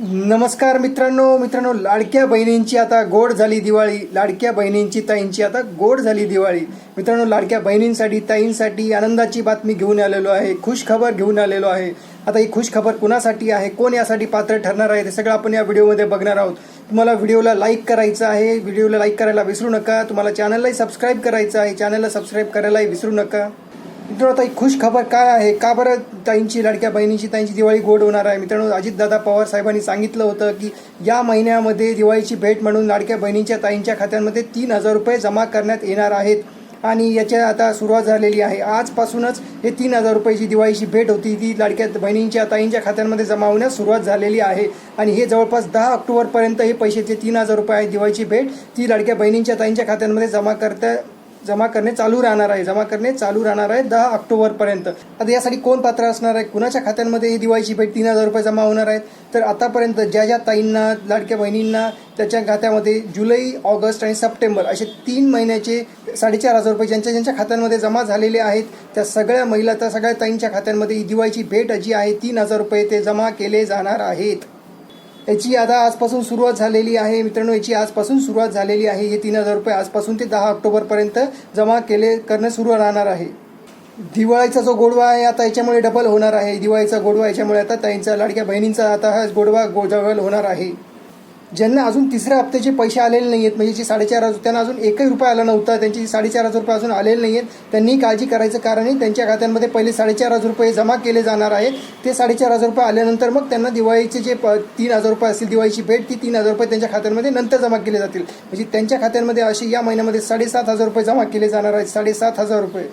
नमस्कार मित्रांनो मित्रांनो लाडक्या बहिणींची आता गोड झाली दिवाळी लाडक्या बहिणींची ताईंची आता गोड झाली दिवाळी. मित्रांनो लाडक्या बहिणींसाठी ताईंसाठी आनंदाची बातमी घेऊन आलेलो आहे खुश खबर घेऊन आलेलो आहे. आता ही खुश खबर कुणासाठी आहे कोण यासाठी पात्र ठरणार आहे ते सगळं आपण या व्हिडिओमध्ये बघणार आहोत. तुम्हाला व्हिडिओला लाईक करायचं आहे व्हिडिओला लाईक करायला विसरू नका. तुम्हाला चॅनललाही सबस्क्राईब करायचं आहे चॅनलला सबस्क्राईब करायलाही विसरू नका. मित्रांनो आता खुश खबर काय आहे? का बरं ताईंची लाडक्या बहिणीची ताईंची दिवाळी गोड होणार आहे? मित्रांनो अजितदादा पवार साहेबांनी सांगितलं होतं की या महिन्यामध्ये दिवाळीची भेट म्हणून लाडक्या बहिणींच्या ताईंच्या खात्यांमध्ये तीन हजार रुपये जमा करण्यात येणार आहेत. आणि याच्या आता सुरुवात झालेली आहे. आजपासूनच हे तीन हजार रुपयाची दिवाळीची भेट होती. ती लाडक्या बहिणींच्या ताईंच्या खात्यांमध्ये जमा होण्यास सुरुवात झालेली आहे. आणि हे जवळपास दहा ऑक्टोबरपर्यंत हे पैशाचे तीन हजार रुपये आहे दिवाळीची भेट ती लाडक्या बहिणींच्या ताईंच्या खात्यांमध्ये जमा करता जमा करणे चालू राहणार आहे. जमा करणे चालू राहणार आहे दहा ऑक्टोबरपर्यंत आता यासाठी कोण पात्र असणार आहे? कुणाच्या खात्यांमध्ये ही दिवाळीची भेट तीन हजार रुपये जमा होणार आहेत? तर आतापर्यंत ज्या ज्या ताईंना लाडक्या बहिणींना त्याच्या खात्यामध्ये जुलै ऑगस्ट आणि सप्टेंबर असे तीन महिन्याचे साडेचार हजार रुपये ज्यांच्या ज्यांच्या खात्यांमध्ये जमा झालेले आहेत त्या सगळ्या महिला त्या सगळ्या ताईंच्या खात्यांमध्ये ही दिवाळीची भेट जी आहे तीन हजार रुपये ते जमा केले जाणार आहेत. याची आता आजपासून सुरुवात झालेली आहे. मित्रांनो याची आजपासून सुरुवात झालेली आहे. हे तीन हजार रुपये आजपासून ते दहा ऑक्टोबरपर्यंत जमा केले करणं सुरू राहणार आहे. दिवाळीचा जो गोडवा आहे आता याच्यामुळे डबल होणार आहे. दिवाळीचा गोडवा याच्यामुळे आता त्यांचा लाडक्या बहिणींचा आता हा गोडवा गो डबल होणार आहे. ज्यांना अजून तिसऱ्या हप्त्याचे पैसे आलेले नाही आहेत म्हणजे जे साडेचार हजार त्यांना अजून एकही रुपये आला नव्हता त्यांची साडेचार हजार रुपये अजून आलेले नाही आहेत त्यांनी काळजी करायचं कारण आहे त्यांच्या खात्यांमध्ये पहिले साडेचार हजार रुपये जमा केले जाणार आहे ते साडेचार हजार रुपये आल्यानंतर मग त्यांना दिवाळीचे जे प तीन हजार रुपये असतील दिवाळीची भेट ती तीन हजार रुपये त्यांच्या खात्यांमध्ये नंतर जमा केले जातील. म्हणजे त्यांच्या खात्यांमध्ये असे या महिन्यामध्ये साडेसात हजार रुपये जमा केले जाणार आहेत साडेसात हजार रुपये.